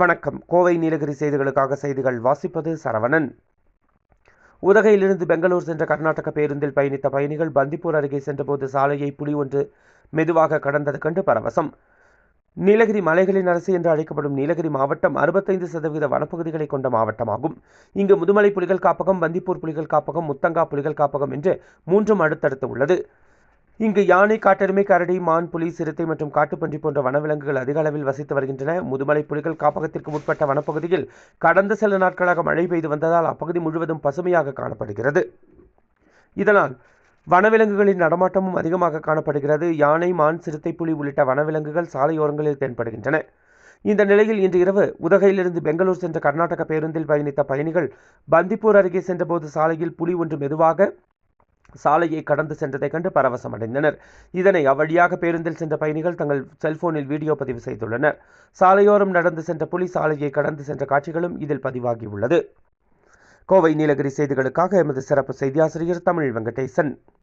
வணக்கம். கோவை நீலகிரி செய்திகளுக்காக செய்திகள் வாசிப்பது சரவணன். உதகையிலிருந்து பெங்களூர் சென்ற கர்நாடக பேருந்தில் பயணித்த பயணிகள் பந்திப்பூர் அருகே சென்றபோது சாலையை புலி ஒன்று மெதுவாக கடந்தது கண்டு பரவசம். நீலகிரி மலைகளின் அரசு என்று அழைக்கப்படும் நீலகிரி மாவட்டம் அறுபத்தைந்து சதவீத வனப்பகுதிகளை கொண்ட மாவட்டமாகும். இங்கு முதுமலை புலிகள் காப்பகம் பந்திப்பூர் புலிகள் காப்பகம் முத்தங்கா புலிகள் காப்பகம் என்று மூன்றும் அடுத்தடுத்து உள்ளது. இங்கு யானை காட்டெருமை கரடி மான் புலி சிறுத்தை மற்றும் காட்டுப்பன்றி போன்ற வனவிலங்குகள் அதிக அளவில் வசித்து வருகின்றன. முதுமலை புலிகள் காப்பகத்திற்கு உட்பட்ட வனப்பகுதியில் கடந்த சில நாட்களாக மழை பெய்து வந்ததால் அப்பகுதி முழுவதும் பசுமையாக காணப்படுகிறது. இதனால் வனவிலங்குகளின் நடமாட்டமும் அதிகமாக காணப்படுகிறது. யானை மான் சிறுத்தை புலி உள்ளிட்ட வனவிலங்குகள் சாலையோரங்களில் தென்படுகின்றன. இந்த நிலையில் இன்று இரவு உதகையிலிருந்து பெங்களூர் சென்ற கர்நாடக பேருந்தில் பயணித்த பயணிகள் பந்திப்பூர் அருகே சென்றபோது சாலையில் புலி ஒன்று மெதுவாக சாலையை கடந்து சென்றதைக் கண்டு பரவசம் அடைந்தனர். இதனை அவ்வழியாக பேருந்தில் சென்ற பயணிகள் தங்கள் செல்போனில் வீடியோ பதிவு செய்துள்ளனர். சாலையோரம் நடந்து சென்ற புலி சாலையை கடந்து சென்ற காட்சிகளும் இதில் பதிவாகியுள்ளது. கோவை நீலகிரி செய்திகளுக்காக எமது சிறப்பு செய்தியாசிரியர் தமிழ் வெங்கடேசன்.